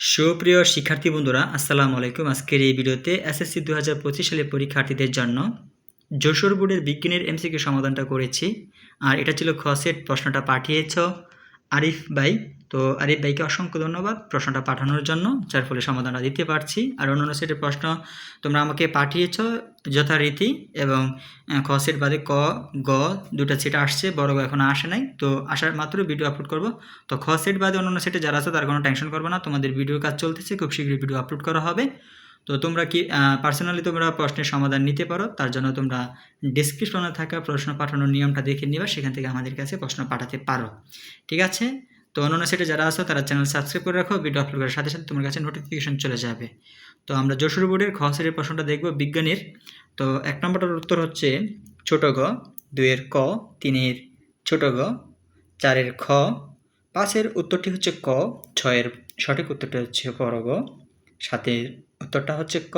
সুপ্রিয় শিক্ষার্থী বন্ধুরা, আসসালামু আলাইকুম। আজকের এই ভিডিওতে এসএসসি দু হাজার পঁচিশ সালে পরীক্ষার্থীদের জন্য যশোর বোর্ডের বিজ্ঞানের এমসিকে সমাধানটা করেছি। আর এটা ছিল খসেট প্রশ্নটা পাঠিয়েছ। আরিফ ভাই, তো আরিফ ভাইকে অসংখ্য ধন্যবাদ প্রশ্নটা পাঠানোর জন্য, যার ফলে সমাধানটা দিতে পারছি। আর অন্যান্য সেটের প্রশ্ন তোমরা আমাকে পাঠিয়েছ যথারীতি এবং খ সেট বাদে ক, গ দুটা সেট আসছে, বড় গ এখনও আসে নাই। তো আসার মাত্র ভিডিও আপলোড করব। তো খ সেট বাদে অন্যান্য সেটে যারা আছে তার কোনো টেনশন করবে না, তোমাদের ভিডিও কাজ চলতেছে, খুব শীঘ্রই ভিডিও আপলোড করা হবে। তো তোমরা কি পার্সোনালি তোমরা প্রশ্নের সমাধান নিতে পারো, তার জন্য তোমরা ডিসক্রিপশনে থাকা প্রশ্ন পাঠানোর নিয়মটা দেখে নিবা, সেখান থেকে আমাদের কাছে প্রশ্ন পাঠাতে পারো। ঠিক আছে? তো অন্যান্য সেটে যারা আসো তারা চ্যানেল সাবস্ক্রাইব করে রাখো ভিডিও আপলোড করার সাথে সাথে তোমার কাছে নোটিফিকেশন চলে যাবে। তো আমরা যশোর বোর্ডের খ সেটের প্রশ্নটা দেখব বিজ্ঞানীর। তো এক নম্বরটার উত্তর হচ্ছে ছোট গ, দুইয়ের ক, তিনের ছোট গ, চারের খ। পাঁচের উত্তরটি হচ্ছে ক, ছয়ের সঠিক উত্তরটি হচ্ছে বড় গ, সাতের উত্তরটা হচ্ছে ক।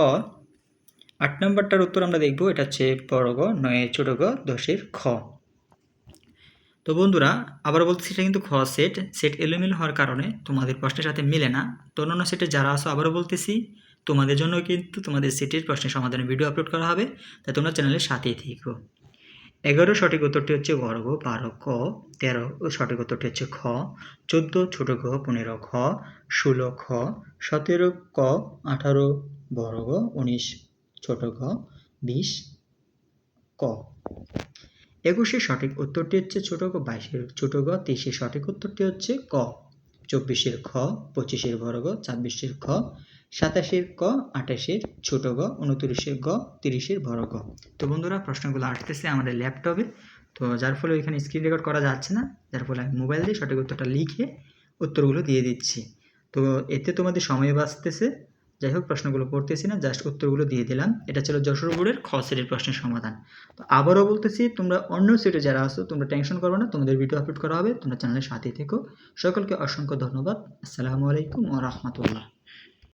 আট নম্বরটার উত্তর আমরা দেখব, এটা হচ্ছে বড় গ, নয় ছোট গ, দশের খ। তো বন্ধুরা, আবার বলতেছি এটা কিন্তু খ সেট সেট এলোমেলো হওয়ার কারণে তোমাদের প্রশ্নের সাথে মিলে না। তো অন্যান্য সেটে যারা আসো আবারও বলতেছি, তোমাদের জন্য কিন্তু তোমাদের সেটের প্রশ্নের সমাধানের ভিডিও আপলোড করা হবে। তাই তোমরা চ্যানেলের সাথেই থেকো। এগারো সঠিক উত্তরটি হচ্ছে বর্গ বারো ক, তেরো সঠিক উত্তরটি হচ্ছে খ, চোদ্দ ছোট খ পনেরো খ, ষোলো খ, সতেরো ক, আঠারো বর্গ উনিশ ছোট খ বিশ ক। একুশের সঠিক উত্তরটি হচ্ছে ছোট গ, বাইশের ছোট গ তেইশের সঠিক উত্তরটি হচ্ছে ক। চব্বিশের খ, পঁচিশের বড় গ, ছাব্বিশের খ সাতাশের ক, আঠাশের ছোট গ, উনত্রিশের গ, তিরিশের বড় গ। তো বন্ধুরা, প্রশ্নগুলো আসতেছে আমাদের ল্যাপটপে। তো যার ফলে ওইখানে স্ক্রিন রেকর্ড করা যাচ্ছে না। যার ফলে আমি মোবাইল দিয়ে সঠিক উত্তরটা লিখে উত্তরগুলো দিয়ে দিচ্ছি। তো এতে তোমাদের সময় বাঁচতেছে। যাই হোক, প্রশ্নগুলো পড়তেছি না জাস্ট উত্তরগুলো দিয়ে দিলাম। এটা ছিল যশোর বোর্ডের খ সেটের প্রশ্নের সমাধান। তো আবারও বলতেছি, তোমরা অন্য সেটে যারা আসো তোমরা টেনশন করো না, তোমাদের ভিডিও আপলোড করা হবে। তোমরা চ্যানেলের সাথেই থেকো। সকলকে অসংখ্য ধন্যবাদ। আসসালামু আলাইকুম ও রহমতুল্লাহ।